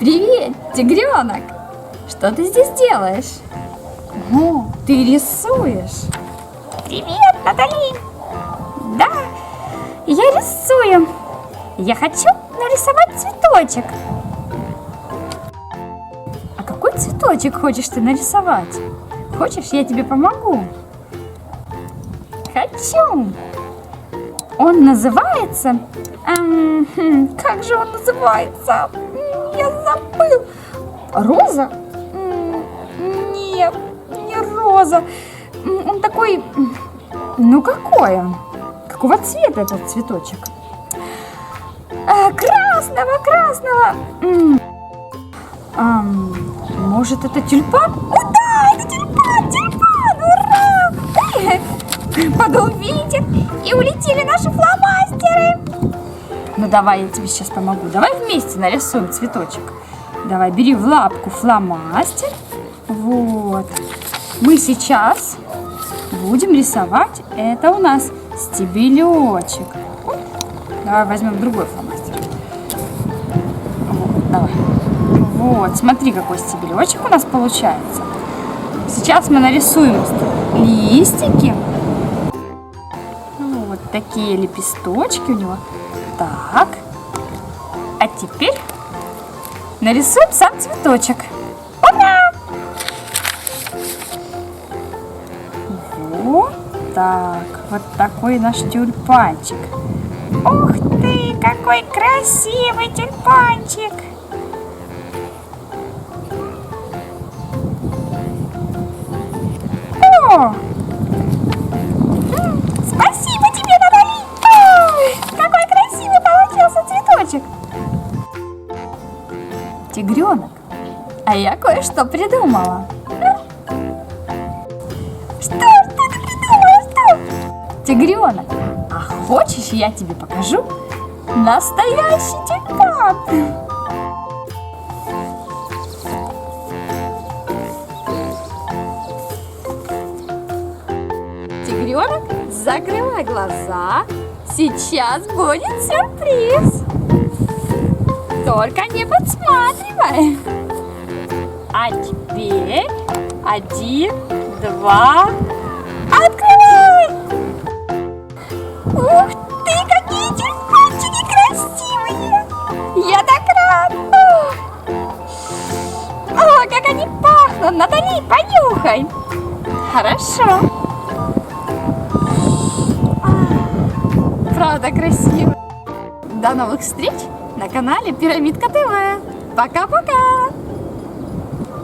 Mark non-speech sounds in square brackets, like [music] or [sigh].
Привет, тигренок! Что ты здесь делаешь? О, ты рисуешь. Привет, Натали! Да, я рисую. Я хочу нарисовать цветочек. А какой цветочек хочешь ты нарисовать? Хочешь, я тебе помогу? Хочу. Он называется... эм, [laughs] как же он называется? Я забыл. Роза? Нет, не роза. Он такой... Ну какой он? Какого цвета этот цветочек? А, красного, красного. Ам, может, это тюльпан? О, да, это тюльпан, тюльпан, ура! [laughs] Подул ветер, и улетели наши фломастеры. Ну, давай, я тебе сейчас помогу. Давай вместе нарисуем цветочек. Давай, бери в лапку фломастер. Вот. Мы сейчас будем рисовать. Это у нас стебелечек. Давай возьмем другой фломастер. Вот, давай. Вот, смотри, какой стебелечек у нас получается. Сейчас мы нарисуем листики. Ну, вот такие лепесточки у него. Так. А теперь нарисуем сам цветочек. Ура! Вот так. Вот такой наш тюльпанчик. Ух ты, какой красивый тюльпанчик! О! Цветочек. Тигренок, а я кое-что придумала. Что ты придумала? Что? Тигренок, а хочешь, я тебе покажу настоящий тюльпан? Тигренок, закрывай глаза. Сейчас будет сюрприз. Только не подсматривай. А теперь один, два, открывай! Ух ты, какие тюльпанчики красивые! Я так рад! О, как они пахнут! Натали, понюхай! Хорошо! А, Правда красиво! До новых встреч на канале Пирамидка ТВ! Пока-пока!